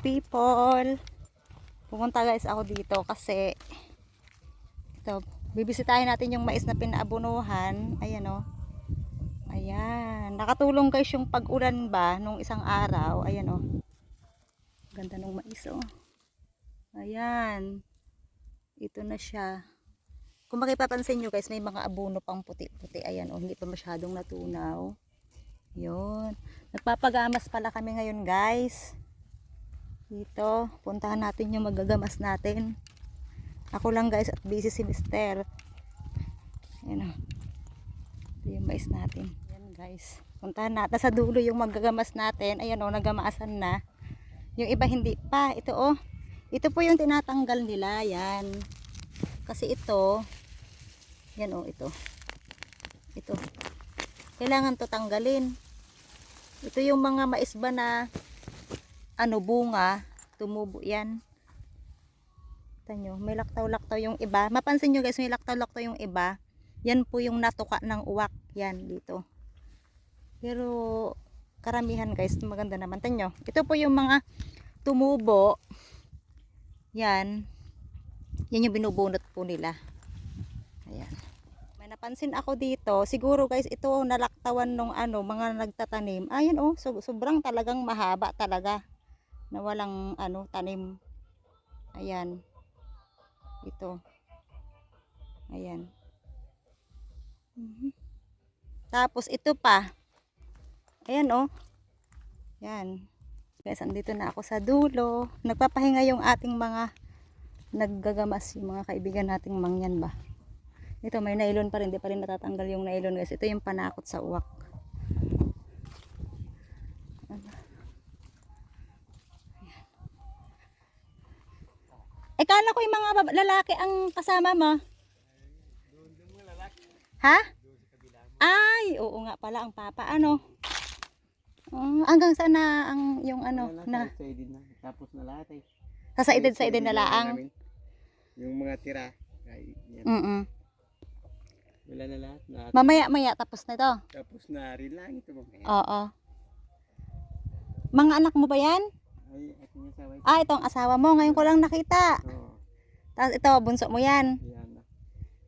people. Pumunta guys ako dito kasi ito, bibisitahin natin yung mais na pinaabunuhan. Ayan o. Ayan. Nakatulong guys yung pag-ulan ba nung isang araw. Ayan o. Ganda nung mais o. Ayan. Ito na siya. Kung makipapansin nyo guys, may mga abuno pang puti-puti. Ayan o. Hindi pa masyadong natunaw. Yun. Nagpapagamas pala kami ngayon guys. Dito, puntahan natin yung magagamas natin. Ako lang guys at busy si Mister. Ayan o. Ito yung mais natin. Ayan guys. Puntahan natin. Sa dulo yung magagamas natin. Ayan o, nagamasan na. Yung iba hindi pa. Ito o. Ito po yung tinatanggal nila. Yan. Kasi ito. Yan o, ito. Ito. Kailangan to tanggalin. Ito yung mga mais ba na ano bunga, tumubo yan. Kita nyo, may laktaw-laktaw yung iba. Mapansin nyo guys, may laktaw-laktaw yung iba. Yan po yung natuka ng uwak. Yan, dito. Pero, karamihan guys, maganda naman. Tanyo, ito po yung mga tumubo. Yan. Yan yung binubunot po nila. Ayan. May napansin ako dito. Siguro guys, ito nalaktawan nung ano, mga nagtatanim. Ayan oh, so, sobrang talagang mahaba talaga na walang ano tanim. Ayan. Ito. Ayan. Mhm. tapos ito pa. Ayan oh. Yan guys andito na ako sa dulo. Nagpapahinga yung ating mga naggagamas yung mga kaibigan nating mangyan ba? Ito may nylon pa rin. Di pa rin natatanggal yung nylon guys. Ito yung panakot sa uwak Eh, kala ko yung mga lalaki ang kasama mo. Ha? Ay, oo nga pala ang papa. Ano? Oh, hanggang saan na ang yung ano na. Tapos na lahat eh. sa edad sa edad na laang. Yung mga tira. Mm. Wala na lahat. Na, Mamaya maya tapos na to. tapos na rin lang ito. Oo. Mga anak mo ba 'yan? Ay, aking asawa. Ah, itong asawa mo. Ngayon ko lang nakita. Oo. Tapos ito, bunso mo 'yan. Yan na.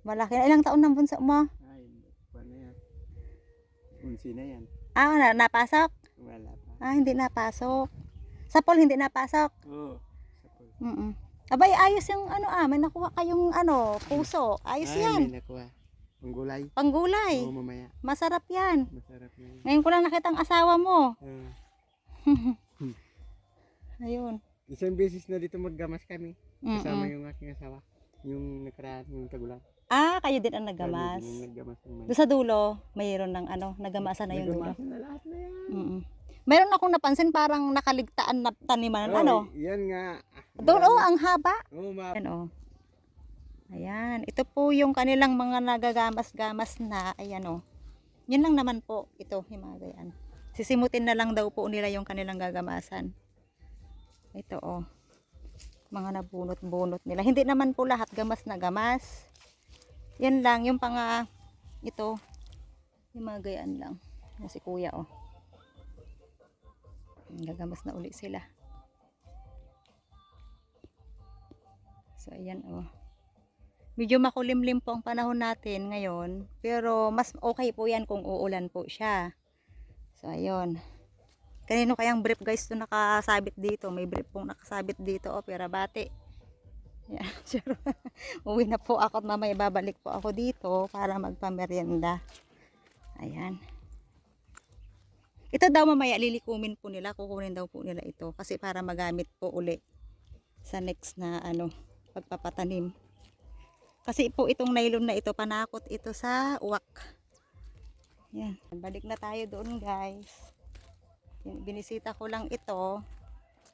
Malaki na. Ilang taon ng bunso mo? Ay, paano yan? Unsi na yan. Ah, na, napasok? Wala pa. Ah, hindi napasok. Sa pool hindi napasok. Oo. Sa pool. Mm Abay, ayos yung ano ah, may nakuha kayong ano, puso. Ayos Ay, yan. may nakuha. Panggulay. Panggulay. Oo, mamaya. Masarap yan. Masarap na yan. Ngayon ko lang nakita ang asawa mo. Ah. Ayun. isang beses na dito maggamas kami. Kasama Mm-mm. yung aking asawa. Yung nakaraan, yung tagulan. Ah, kayo din ang din yung naggamas ng Doon sa dulo, mayroon ng ano, nagamasan na yung dulo. Nagamasan na lahat na yan. Mm Meron akong napansin parang nakaligtaan na taniman. Ano? Oh, yan nga. Doon, oh, ang haba. Oo, ma. Ayan, oh. Ayan. Ito po yung kanilang mga nagagamas-gamas na. Ayan, oh. Yan lang naman po. Ito, yung mga gayan. Sisimutin na lang daw po nila yung kanilang gagamasan. Ito, oh. Mga nabunot-bunot nila. Hindi naman po lahat gamas na gamas. Yan lang. Yung panga, ito. Yung mga gayaan lang. Si kuya, oh. Gagamas na uli sila. So, ayan oh. Medyo makulimlim po ang panahon natin ngayon. Pero mas okay po yan kung uulan po siya. So, ayun. Kanino kayang brief guys to nakasabit dito? May brief pong nakasabit dito. Oh, pera. Sure. Uwi na po ako at mamaya babalik po ako dito para magpamerienda. Ayan. Ito daw mamaya lilikumin po nila. Kukunin daw po nila ito. Kasi para magamit po uli sa next na ano pagpapatanim. Kasi po itong nylon na ito, panakot ito sa uwak. Yan. Balik na tayo doon guys. Binisita ko lang ito.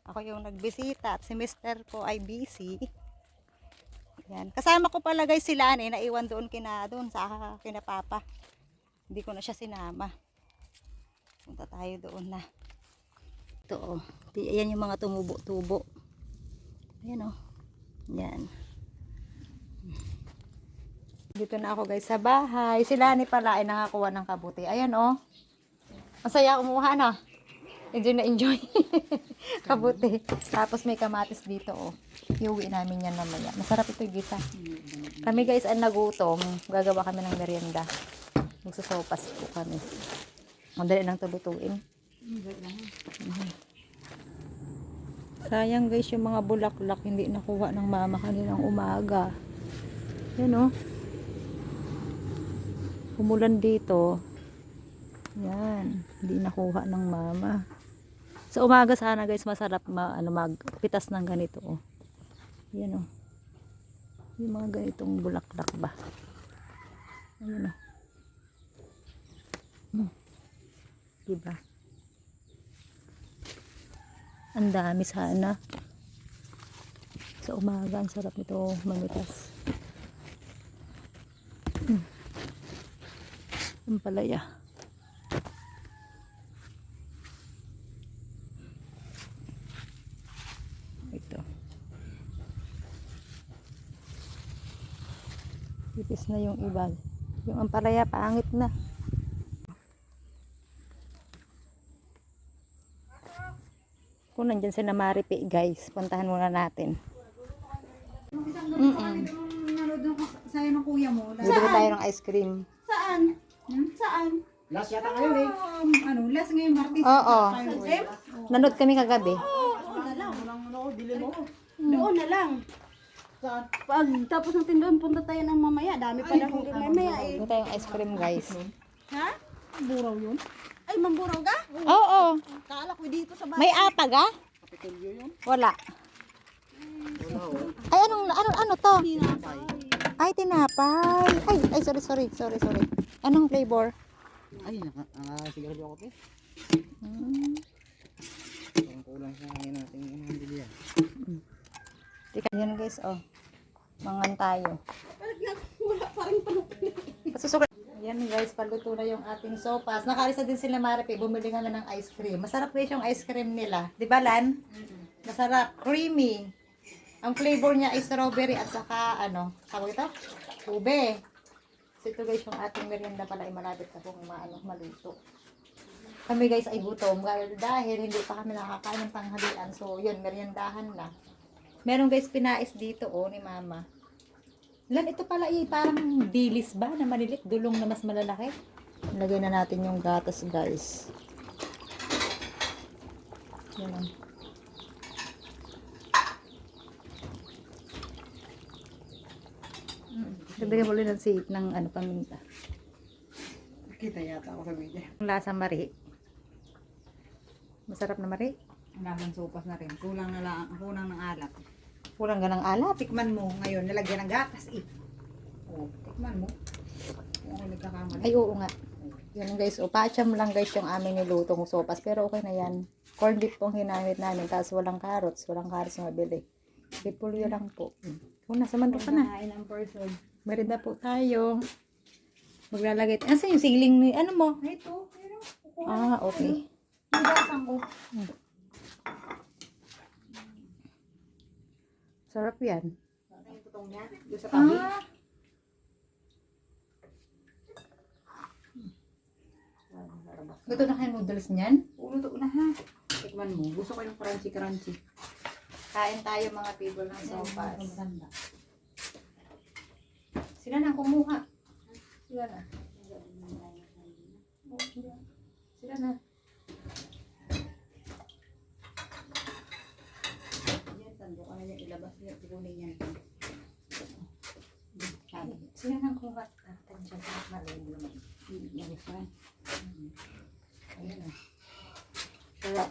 Ako yung nagbisita at si mister ko ay busy. Yan. Kasama ko pala guys sila eh, naiwan doon kina doon sa kina papa. Hindi ko na siya sinama. Punta tayo doon na. Ito oh. Ayan yung mga tumubo-tubo. Ayan oh. Yan. Dito na ako guys sa bahay. Sila ni pala ay nakakuha ng kabuti. Ayan oh. Masaya kumuha na. Enjoy na enjoy. Kabuti. Tapos may kamatis dito, oh. Iuwi namin yan mamaya. Masarap ito gisa. Kami guys ang nagutom. Gagawa kami ng merienda. Magsusopas po kami. Ang dali lang ito lutuin. Mhm. Sayang guys yung mga bulaklak hindi nakuha ng mama kaninang umaga. Yan oh. Umulan dito. Yan. Hindi nakuha ng mama. Sa umaga sana guys masarap ma, ano, magpitas ng ganito oh. Yan oh. Yung mga ganitong bulaklak ba. Ayun oh. Hmm. Diba? Ang dami sana. Sa umaga, ang sarap nito mamitas. Mm. Ang palaya. Ito. Na yung iba. Yung ampalaya, pangit na. Kung nandyan si Namaripi, guys, puntahan muna natin. Mm-mm. Ano doon ka sa'yo ng kuya mo? Bibili tayo ng ice cream. Saan? Hmm? Saan? Last yata ngayon eh. Um, ano, last ngayon Martis. Oo. Tayo, eh? Nanood kami kagabi. Doon na lang. Ano, bili mo? Doon na lang. Saan? Pag tapos ng tindoon, punta tayo ng mamaya. Dami pa lang doon mamaya eh. Bibili tayong ice cream, guys. Ha? Buraw yun? Ay, mamburaw ka? Oo. Kala ko dito sa bahay. May apag, ah? Kapitulyo yun. Wala. Oh. Ay, anong, ano, ano to? Ay, tinapay. Ay, ay, sorry, sorry, sorry, sorry. Anong flavor? Ay, naka, ah, sigurado ako te. Hmm. Parang kulang sa hangin natin mga bili yan. Yan guys, oh. Mangan tayo. Wala pa rin. Pasusukat. Yan guys, paluto na yung ating sopas. Nakalisa din sila Maripe, bumili kami ng ice cream. Masarap guys yung ice cream nila. Di ba Lan? Masarap, creamy. Ang flavor niya ay strawberry at saka ano, tawag ito? Ube. So ito guys yung ating merienda pala ay malapit na kung maano, maluto. Kami guys ay gutom dahil dahil hindi pa kami nakakain ng tanghalian. So yun, meriendahan na. Meron guys pinais dito oh ni mama. Lan, ito pala eh, parang dilis ba na malilit, dulong na mas malalaki. Lagay na natin yung gatas, guys. Yan lang. Dagdagan mo ulit ng sip ng ano, paminta. Kita yata ako sa video. Ang lasa mari. Masarap na mari. Lasang sopas na rin. Kulang na lang, kulang ng alat. Kulang ganang alat. Tikman mo ngayon, nalagyan ng gatas eh. Oh, tikman mo. Kung nagkakamali. Ay, oo nga. Yan guys, o pacham lang guys yung amin nilutong sopas. Pero okay na yan. Corn beef pong hinamit namin. Tapos walang carrots. Walang carrots na mabili. Repolyo lang po. Hmm. Kung nasa mandok ka na. Kain ang person. Po tayo. Maglalagay. Asa yung siling ni, ano mo? Ito, pero. Ah, okay. Higasan ko. Sarap yan. Yung tutong niya. Doon sa tabi. Ah. Gusto na kayo noodles niyan? Uluto na ha. Tikman mo. Gusto ko yung crunchy-crunchy. Kain tayo mga people ng sopas. Sila na kumuha. Sila na. Sila na. Yan, tando ka na niya ilabas niya. Tikunin niya. Sabi. Sila na kumuha. Ah, tansya pa. Malayo naman. Labas ka. Ayan. Sarap.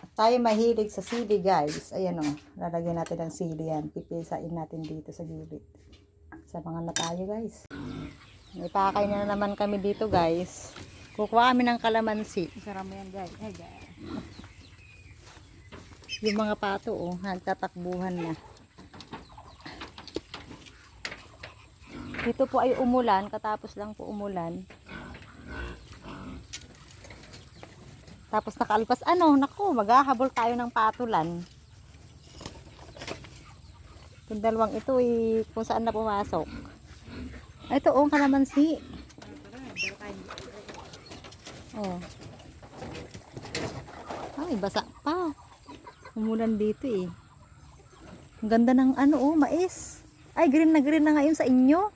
At tayo mahilig sa sili guys. Ayan o. Lalagyan natin ng sili yan. Pipisain natin dito sa gilid. Sa mga na tayo guys. May pakay na naman kami dito guys. Kukuha kami ng kalamansi. Sarap mo yan guys. Ay guys. Yung mga pato oh. Nagtatakbuhan na. Dito po ay umulan. Katapos lang po umulan. Tapos nakalpas ano, naku, maghahabol tayo ng patulan. Yung dalawang ito eh, kung saan na pumasok. Ito oh, kalamansi. Oh. Ay, basa. Umulan dito eh. Ang ganda ng ano oh, mais. Ay, green na green na ngayon sa inyo.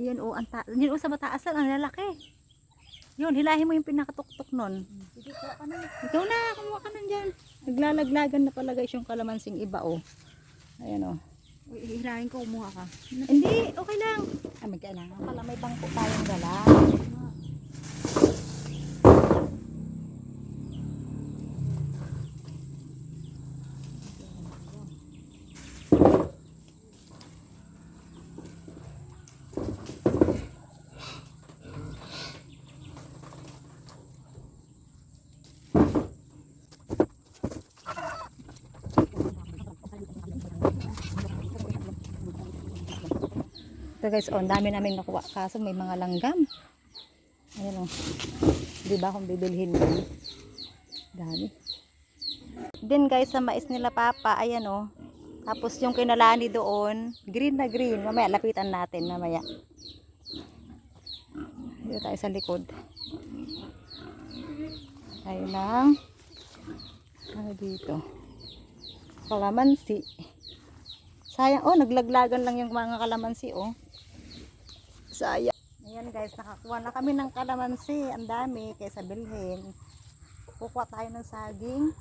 Yan oh, ang ta- yun oh, sa mataasan, ang lalaki. Yun, hilahin mo yung pinakatuktok nun. Ikaw na, kumuha ka na dyan. Naglalaglagan na pala guys yung kalamansing iba oh. Ayan oh. Uy, hirahin ko, umuha ka. Hindi, okay lang. Ah, may kailangan. Pala may bangko tayong dala. Ito guys, oh, dami namin nakuha. Kaso may mga langgam. Ayan oh. Di ba kung bibilhin mo? Dami. Then guys, sa mais nila papa, ayan oh. Tapos yung kinalani doon, green na green. Mamaya, lapitan natin mamaya. Dito tayo sa likod. Tayo ng ano dito. Kalamansi. Sayang, oh, naglaglagan lang yung mga kalamansi, oh. Sayang. Ayan guys, nakakuha na kami ng kalamansi. Ang dami kaysa bilhin. Kukuha tayo ng saging.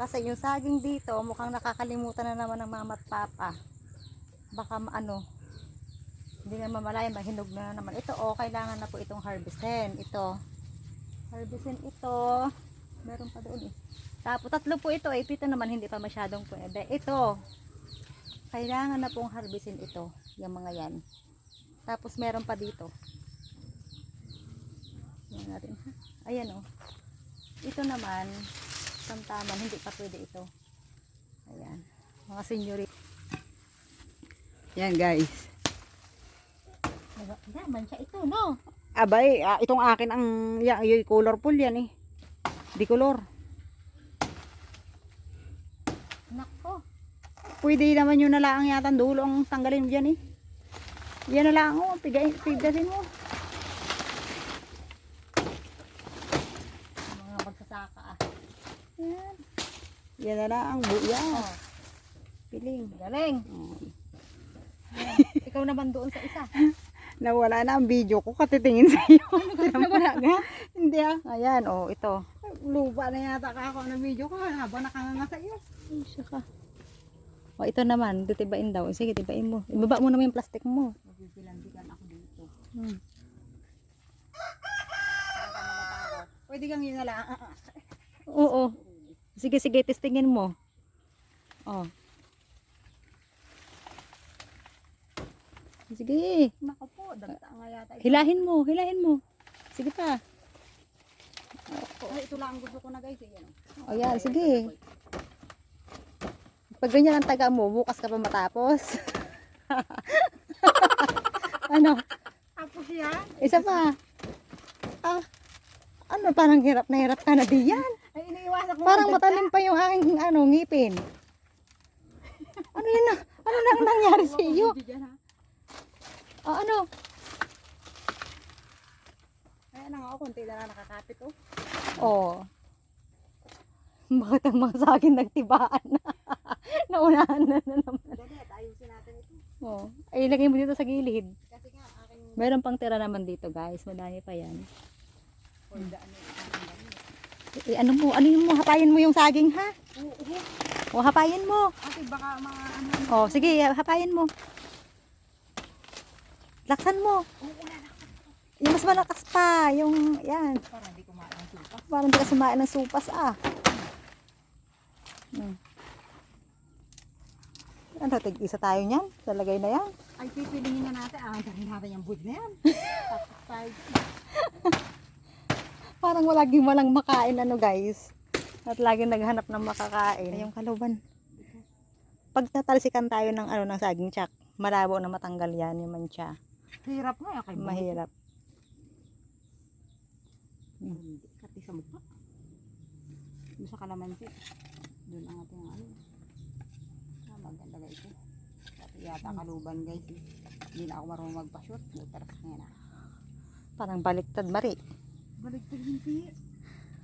Kasi yung saging dito, mukhang nakakalimutan na naman ng mama at papa. Baka ano, hindi na mamalayan, mahinog na naman. Ito, oh, kailangan na po itong harvestin. Ito. Harvestin ito. Meron pa doon eh. Tapos tatlo po ito, eh. Pito naman hindi pa masyadong pwede. Ito. Kailangan na pong harvestin ito. Yung mga yan. Tapos meron pa dito. Yan natin. Ayan oh. Ito naman, tamtaman, hindi pa pwede ito. Ayan. Mga senyori. Yan, guys. Yaman siya ito, no? Abay, ah, itong akin ang ya, yung colorful yan eh. Di color. Nako. Pwede naman yun na lang yata dulo ang tanggalin dyan eh. Yan na lang oh, pigay, pigasin mo. Mga magsasaka ah. Yan. Yan na lang ang buya. Oh, Piling. galing. Oh. Ikaw naman doon sa isa. Nawala na ang video ko katitingin sa iyo. Nawala nga. Hindi ah. Ayan, oh, ito. Lupa na yata ka ako ng video ko habang nakanganga sa iyo. Ay, siya ka. Oh, ito naman, titibain daw. Sige, tibain mo. Ibaba mo naman yung plastic mo. Magbibilandigan ako dito. Hmm. Pwede kang yun na lang. Oo. Sige, sige, testingin mo. Oh. Sige. Nako po, dagta nga yata. ito. Hilahin mo, hilahin mo. Sige pa. Ay, ito lang ang gusto ko na guys. eh, Yan. O yan, sige. Pag ganyan ang taga mo, bukas ka pa matapos. ano? Tapos yan. Isa pa. Ah, ano, parang hirap na hirap ka na diyan. Ay, iniiwasan ko. Parang matalim pa yung aking ano, ngipin. Ano yun na? Ano nang nangyari sa iyo? Ah, ano? Ay, na nga ako, konti na nakakapit oh. Oh. Bakit ang mga sa akin nagtibaan na? Naunahan na, na naman. Ayusin natin ito. Oh. Ay, ilagay mo dito sa gilid. Kasi nga, aking Meron pang tira naman dito, guys. Madami pa yan. aking damit. Eh, ano mo? Ano yung mo? Hapayin mo yung saging, ha? Oo, oo. O, hapayin mo. Ate, baka mga ano. O, sige, hapayin mo. Laksan mo. Oo. Yung mas malakas pa. Yung, yan. Para hindi kumain ng supa. Parang hindi ka sumain ng supas, ah. Hmm. Ano, tig-isa tayo niyan. Talagay na yan. Ay, pipilingin na natin. Ah, dali natin yung wood na yan. Tayo. Parang laging walang makain, ano guys. At laging naghanap ng makakain. Yung kaluban. pag natalsikan tayo ng ano ng saging chak, malabo na matanggal yan yung mancha. Hirap nga, kay Mahirap. Hindi, kati sa mukha. Sa kalamansi. Doon ang ating ano. Ah, maganda guys eh. Pati yata kaluban guys eh. Hindi na ako marunong magpa-shoot. Nga na. Parang baliktad mari. Balik pa hindi.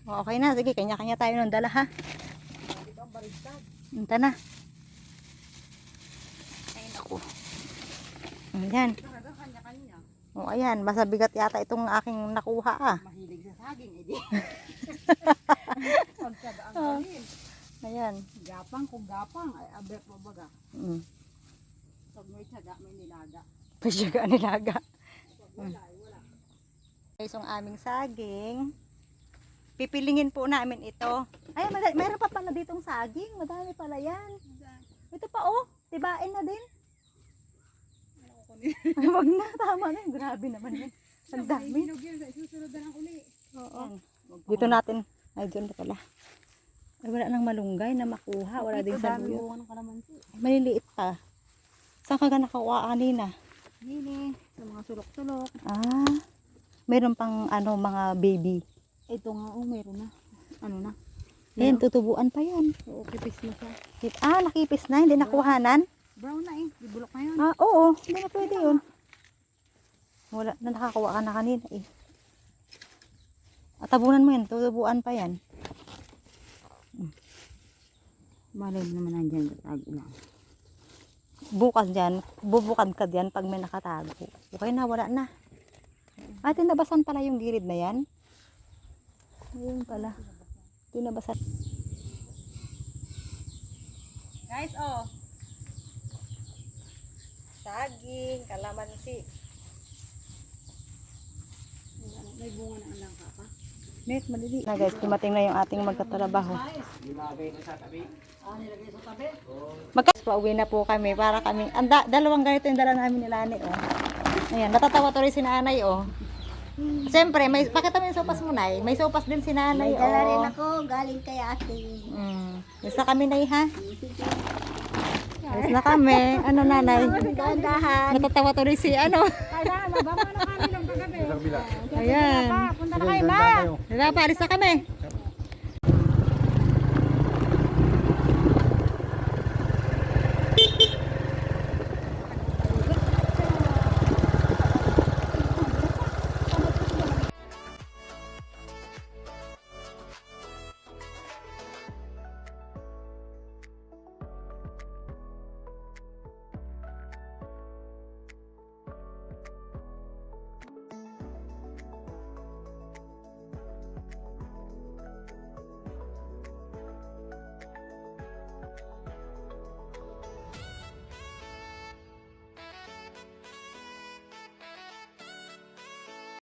O, okay na, sige, kanya-kanya tayo ng dala ha. Ito ang baliktad. Punta na. Ay, naku. Ayan. Talaga kanya-kanya. O, ayan, masabigat yata itong aking nakuha ah. Mahilig sa saging eh di. Pagtsaga ang Ah. galing. Ayan. Gapang kung gapang. Ay, abet mo baga. Mm. Pag may tsaga, may nilaga. Pasyaga nilaga. Pag wala, wala. Guys, aming saging. Pipilingin po namin ito. Ay, mada- mayroon pa pala ditong saging. Madami pala yan. Ito pa oh. Tibain na din. Ay, wag na. Tama na. Grabe naman yun. Ang dami. Susunod na lang uli. Oo. Dito natin. Ay, dyan pala. Ay, wala nang malunggay na makuha. Wala din sa Dami buyo. bunga ng kalamansi. Maliliit pa. Saan ka ka nakakuha kanina? Hili. Sa mga sulok-sulok. Ah, meron pang ano, mga baby. Ito nga, oh, meron na. Ano na? Ayan, tutubuan pa yan. Oo, kipis na siya. Ah, nakipis na, hindi nakuhanan. Brown na eh. Bibulok na yun. Ah, oo, hindi na pwede yun. Wala na nakakuha ka na kanina eh. At tabunan mo yan, tutubuan pa yan. Malay mo naman nandyan. Tago lang. Bukas dyan, bubukad ka dyan pag may nakatago. Okay na, wala na. Ah, tinabasan pala yung gilid na yan. Ayun pala. Tinabasan. Guys, oh. Saging, kalamansi. May bunga na ang langka. Net, malili. Na guys, dumating na yung ating magkatrabaho. Magkas pauwi na po kami para kami. Anda, dalawang ganito yung dala namin ni Lani, oh. Ayan, natatawa to rin si nanay, oh. Siyempre, may, pakita mo yung sopas mo, Nay. May sopas din si nanay, oh. Dala rin ako. Galing kay ate. Mm. Basta kami, Nay, ha? Alis na kami. Ano, nanay? Dahan. Natatawa to rin si, ano. Kailangan, mababa na kami Ayan. Punta na kayo, ma. kayo. Diba, paalis na kami.